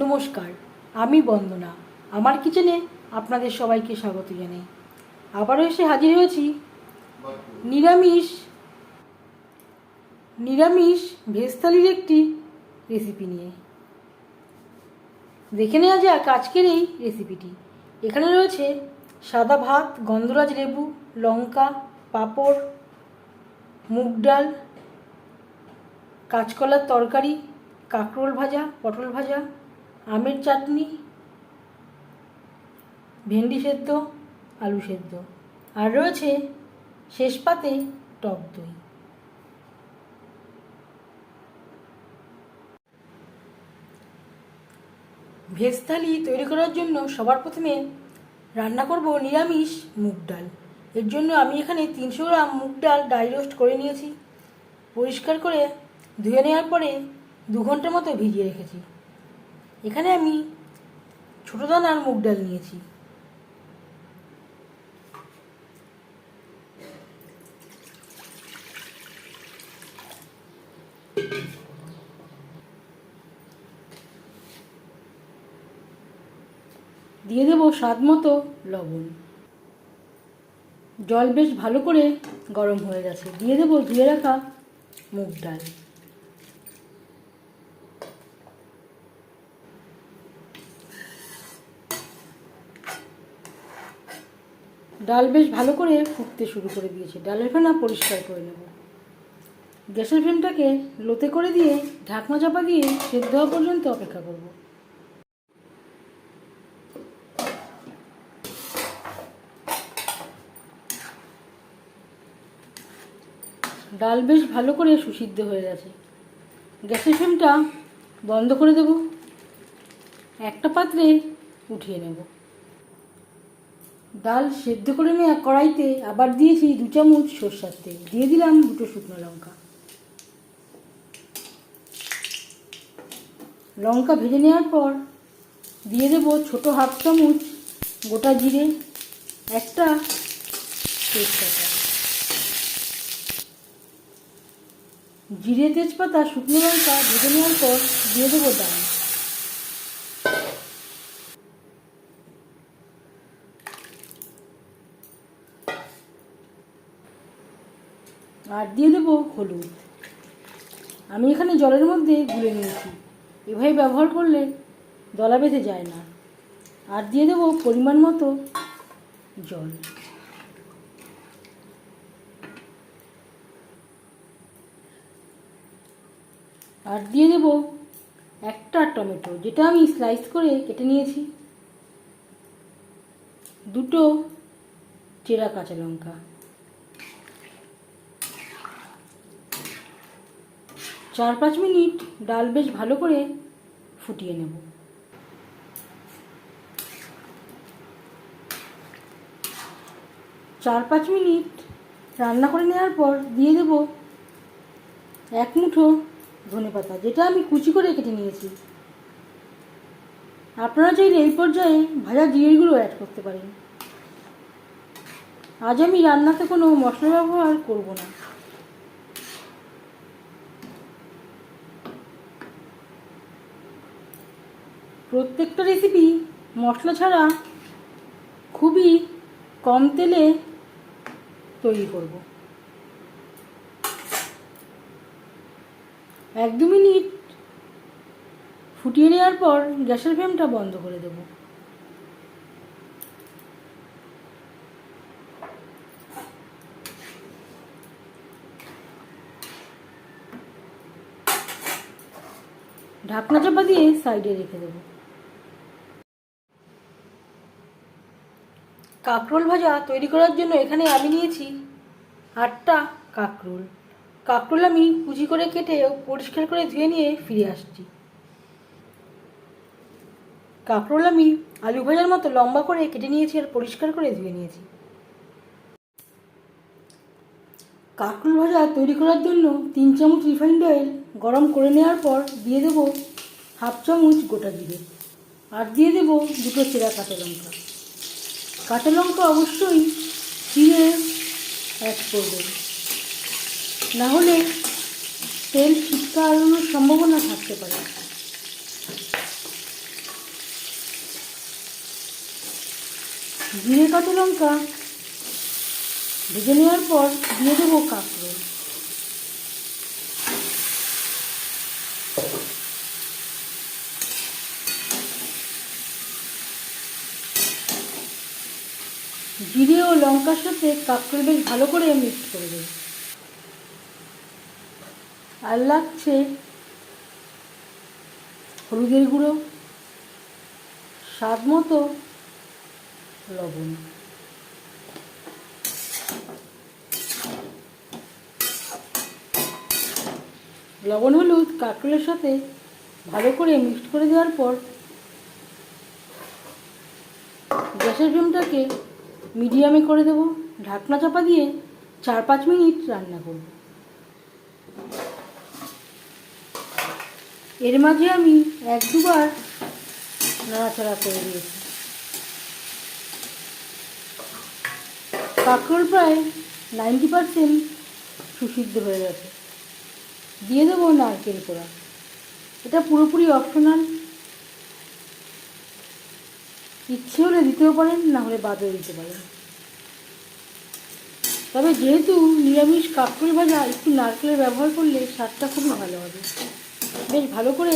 নমস্কার, আমি বন্দনা। আমার কিচেনে আপনাদের সবাইকে স্বাগত জানাই। আবারও এসে হাজির হয়েছি। নিরামিষ নিরামিষ ভেজ থালির একটি রেসিপি নিয়ে। দেখে নেওয়া যাক আজকের এই রেসিপিটি এখানে রয়েছে সাদা ভাত, গন্ধরাজ লেবু, লঙ্কা, পাঁপড়, মুগ ডাল, কাঁচকলার তরকারি, কাঁকরোল ভাজা, পটল ভাজা আমের চাটনি, ভেন্ডি সেদ্ধ, আলু সেদ্ধ। আর রয়েছে শেষ পাতে টক দই। ভেজ থালি তৈরি করার জন্য সবার প্রথমে রান্না করব নিরামিষ মুগ ডাল। এর জন্য আমি এখানে তিনশো গ্রাম মুগ ডাল ডাই রোস্ট করে নিয়েছি। পরিষ্কার করে ধুয়ে নেওয়ার পরে দু ঘণ্টার মতো ভিজিয়ে রেখেছি। এখানে আমি ছোটো দানার মুগ ডাল নিয়েছি। দিয়ে দেবো স্বাদ মতো লবণ। জল বেশ ভালো করে গরম হয়ে গেছে। দিয়ে দেবো ধুয়ে রাখা মুগ ডাল। ডাল বেশ ভালো করে ফুটতে শুরু করে দিয়েছে। ডালের ফেনা পরিষ্কার করে নেব। গ্যাসের ফ্লেমটাকে লোতে করে দিয়ে ঢাকনা চাপা দিয়ে সেদ্ধ হওয়া পর্যন্ত অপেক্ষা করব। ডাল বেশ ভালো করে সুসিদ্ধ হয়ে গেছে। গ্যাসের ফ্লেমটা বন্ধ করে দেব। একটা পাত্রে উঠিয়ে নেব। ডাল সেদ্ধ করে নেওয়া কড়াইতে আবার দিয়েছি দু চামচ সর্ষার তেল। দিয়ে দিলাম দুটো শুকনো লঙ্কা। লঙ্কা ভেজে নেওয়ার পর দিয়ে দেব ছোট হাফ চামচ গোটা জিরে, একটা তেজপাতা। জিরে তেজপাতা, শুকনো লঙ্কা ভেজে নেওয়ার পর দিয়ে দেবো ডাল। আর দিয়ে দেবো হলুদ। আমি এখানে জলের মধ্যে গুলে নিয়েছি। এভাবে ব্যবহার করলে দলা বেঁধে যায় না। আর দিয়ে দেবো পরিমাণ মতো জল। আর দিয়ে দেব একটা টমেটো, যেটা আমি স্লাইস করে কেটে নিয়েছি। দুটো চেরা কাঁচা লঙ্কা। চার পাঁচ মিনিট ডাল বেশ ভালো করে ফুটিয়ে নেব। চার পাঁচ মিনিট রান্না করে নেওয়ার পর দিয়ে দেব এক মুঠো ধনে পাতা, যেটা আমি কুচি করে কেটে নিয়েছি। আপনারা চাইলে এই পর্যায়ে ভাজা জিরেগুলো অ্যাড করতে পারেন। আজ আমি রান্নাতে কোনো মশলা ব্যবহার করব না। প্রত্যেকটা রেসিপি মশলা ছাড়া খুবই কম তেলে তৈরি করব। এক দু মিনিট ফুটিয়ে নেওয়ার পর গ্যাসের ফ্লেমটা বন্ধ করে দেব। ঢাকনা চাপা দিয়ে সাইডে রেখে দেবো। কাঁকরোল ভাজা তৈরি করার জন্য এখানে আমি নিয়েছি আটটা কাঁকরোল। কাঁকরোল আমি কুচি করে কেটে পরিষ্কার করে ধুয়ে নিয়ে ফিরে আসছি। কাঁকরোল আমি আলু ভাজার মতো লম্বা করে কেটে নিয়েছি আর পরিষ্কার করে ধুয়ে নিয়েছি। কাঁকরোল ভাজা তৈরি করার জন্য তিন চামচ রিফাইন্ড অয়েল গরম করে নেওয়ার পর দিয়ে দেব হাফ চামচ গোটা জিরে। আর দিয়ে দেব দুটো চেরা কাঁচা লঙ্কা। কাঁচা লঙ্কা অবশ্যই চিড়ে অ্যাড করবেন নাহলে তেল ছিটকা আড়ানোর সম্ভাবনা থাকতে পারে। জিরে কাঁচা লঙ্কা ভেজে নেওয়ার পর দিয়ে দেবো কাঁকড়া। জিরে ও লঙ্কার সাথে কাঁকড়ো বেশ ভালো করে মিক্স করে দেবো। আর লাগছে হলুদের গুঁড়ো, স্বাদ মতো লবণ। লবণ, হলুদ কাঁকড়ের সাথে ভালো করে মিক্সড করে দেওয়ার পর গ্যাসের ফ্লেমটাকে মিডিয়ামে করে দেবো, ঢাকনা চাপা দিয়ে চার পাঁচ মিনিট রান্না করব। এর মাঝে আমি এক দুবার নাড়াচাড়া করে দিয়েছি। কাঁকরোল প্রায় নাইনটি পারসেন্ট সুসিদ্ধ হয়ে গেছে। দিয়ে দেবো নারকেল কোড়া এটা পুরোপুরি অপশনাল ইচ্ছে হলে দিতেও পারেন, না হলে বাদও দিতে পারেন। তবে যেহেতু নিরামিষ কাঁকরোল ভাজা একটু নারকেলের ব্যবহার করলে স্বাদটা খুবই ভালো হবে। বেশ ভালো করে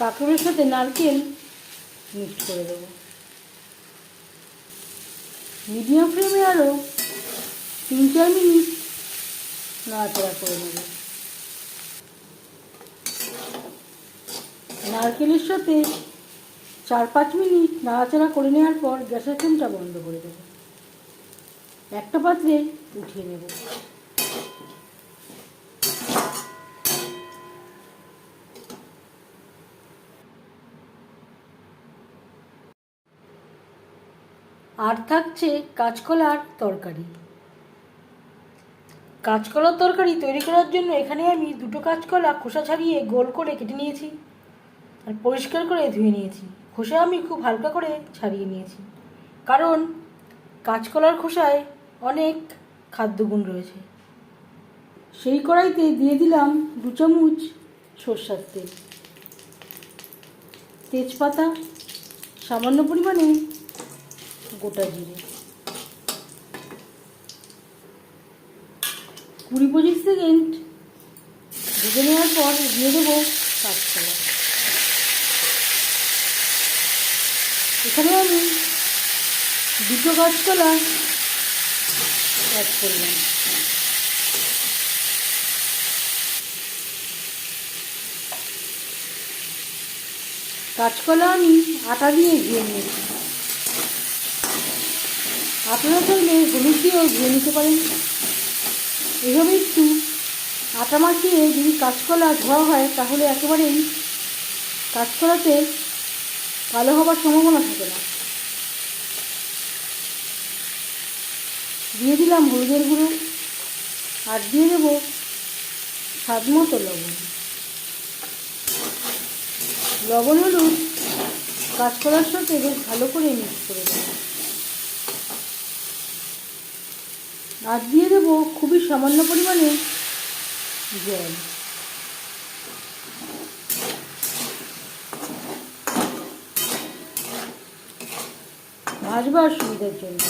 কাঁকরোলের সাথে নারকেল মিক্সড করে দেবো। মিডিয়াম ফ্লেমে আরও তিন চার মিনিট নাড়াচাড়া করে নেব। নারকেলের সাথে চার পাঁচ মিনিট নাড়াচাড়া করে নেওয়ার পর গ্যাসের ফ্লেমটা বন্ধ করে দেবো। একটা পাত্রে উঠিয়ে নেব। আর থাকছে কাঁচকলার তরকারি। কাঁচকলার তরকারি তৈরি করার জন্য এখানে আমি দুটো কাঁচকলা খোসা ছাড়িয়ে গোল করে কেটে নিয়েছি আর পরিষ্কার করে ধুয়ে নিয়েছি। খোসা আমি খুব হালকা করে ছাড়িয়ে নিয়েছি। কারণ কাঁচকলার খোসায় অনেক খাদ্যগুণ রয়েছে। সেই কড়াইতে দিয়ে দিলাম দু চামচ সর্ষার তেল। তেজপাতা, সামান্য পরিমাণে গোটা জিরে। কুড়ি পঁচিশ সেকেন্ড ভেজে নেওয়ার পর দিয়ে দেবো কাঁচকলা। এখানে আমি দুটো কাঁচকলা অ্যাড করলাম। কাঁচকলা আমি আটা দিয়ে ধুয়ে নিয়েছি। আপনারা চাইলে হলুদ দিয়েও ধুয়ে নিতে পারেন। এভাবে একটু আটা মাখিয়ে যদি কাঁচকলা ধোয়া হয়, তাহলে একেবারেই কাঁচকলাতে কালো হবার সম্ভাবনা থাকে না। দিয়ে দিলাম হলুদের গুঁড়ো আর দিয়ে দেবো স্বাদ মতো লবণ। লবণ, হলুদ কাঁচকলার সাথে বেশ ভালো করে মিক্স করে দেবো। আর দিয়ে দেবো খুবই সামান্য পরিমাণে জল। ভাজবার সুবিধার জন্য।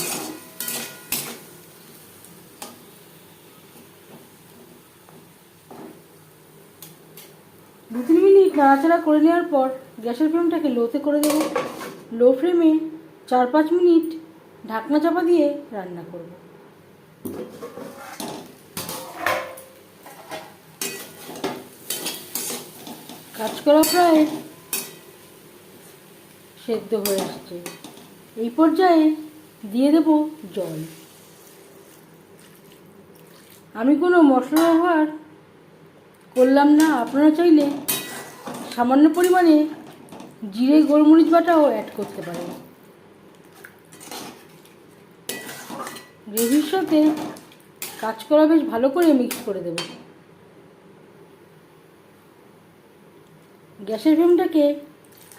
দু তিন মিনিট নাড়াচাড়া করে নেওয়ার পর গ্যাসের ফ্লেমটাকে লোতে করে দেবো। লো ফ্লেমে চার পাঁচ মিনিট ঢাকনা চাপা দিয়ে রান্না করব। কাঁচকলা প্রায় সেদ্ধ হয়ে আসছে। এই পর্যায়ে দিয়ে দেব জল। আমি কোনো মশলা ব্যবহার করলাম না। আপনারা চাইলে সামান্য পরিমাণে জিরে, গোলমরিচ বাটাও অ্যাড করতে পারেন। গ্রেভির সাথে কাঁচকলা বেশ ভালো করে মিক্স করে দেব। গ্যাসের ফ্লেমটাকে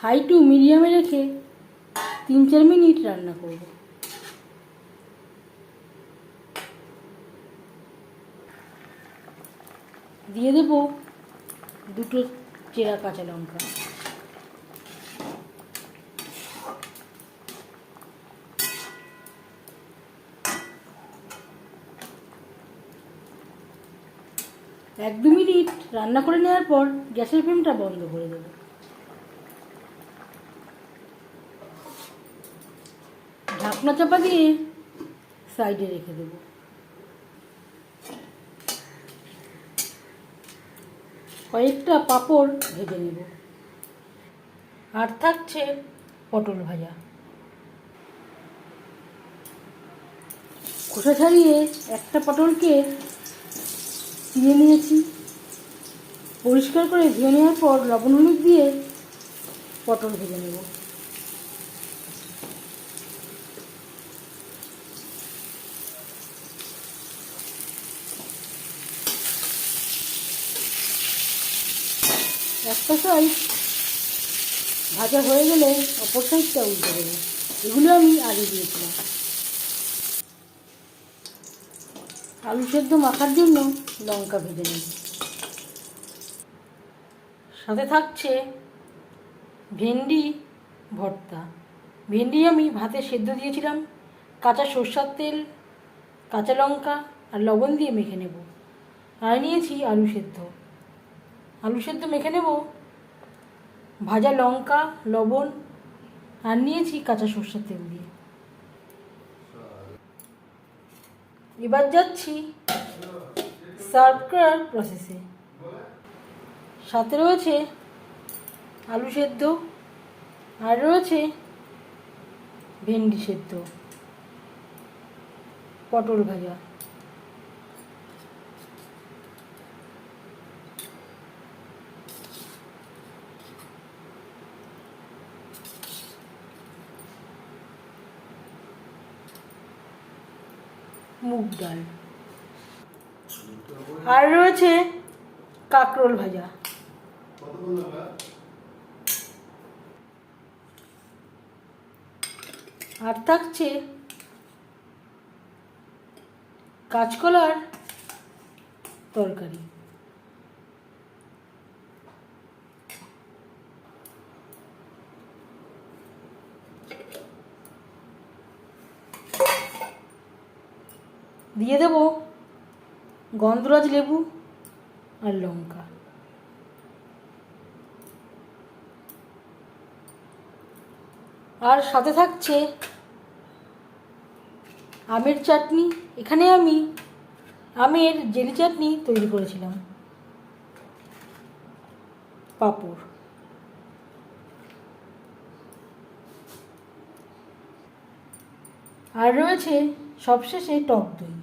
হাই টু মিডিয়ামে রেখে তিন চার মিনিট রান্না করব। দিয়ে দেব দুটো চেরা কাঁচা লঙ্কা। এক দু মিনিট রান্না করে নেওয়ার পর গ্যাসের ফ্লেমটা বন্ধ করে দেবো। ঢাকনা চাপা দিয়ে সাইডে রেখে দেবো। কয়েকটা পাঁপড় ভেজে নেব। আর থাকছে পটল ভাজা। খোসা ছাড়িয়ে একটা পটলকে চিড়ে নিয়েছি। পরিষ্কার করে ধুয়ে নেওয়ার পর লবণ হলুদ দিয়ে পটল ভেজে নেব। একটা সাইড ভাজা হয়ে গেলে অপর সাইডটা উল্টে দেবো। এগুলো আমি আগে দিয়েছিলাম। আলু সেদ্ধ মাখার জন্য লঙ্কা ভেজে নেব। সাথে থাকছে ভেন্ডি ভর্তা। ভেন্ডি আমি ভাতে সেদ্ধ দিয়েছিলাম। কাঁচা সর্ষার তেল, কাঁচা লঙ্কা আর লবণ দিয়ে মেখে নেব। আর নিয়েছি আলু সেদ্ধ। আলু সেদ্ধ মেখে নেব। ভাজা লঙ্কা, লবণ, আর নিয়েছি কাঁচা সর্ষের তেল দিয়ে। এবার যাচ্ছি সার্ভ করার প্রসেসে সাথে রয়েছে আলু সেদ্ধ, আর রয়েছে ভেন্ডি সেদ্ধ, পটল ভাজা। মুগ ডাল। আর রয়েছে কাকরোল ভাজা। আর থাকছে কাঁচকলার তরকারি। দিয়ে দেব গন্ধরাজ লেবু আর লঙ্কা। আর সাথে থাকছে আমের চাটনি। এখানে আমি আমের জেলি চাটনি তৈরি করেছিলাম। পাপড়। আর রয়েছে সবশেষে টক দই।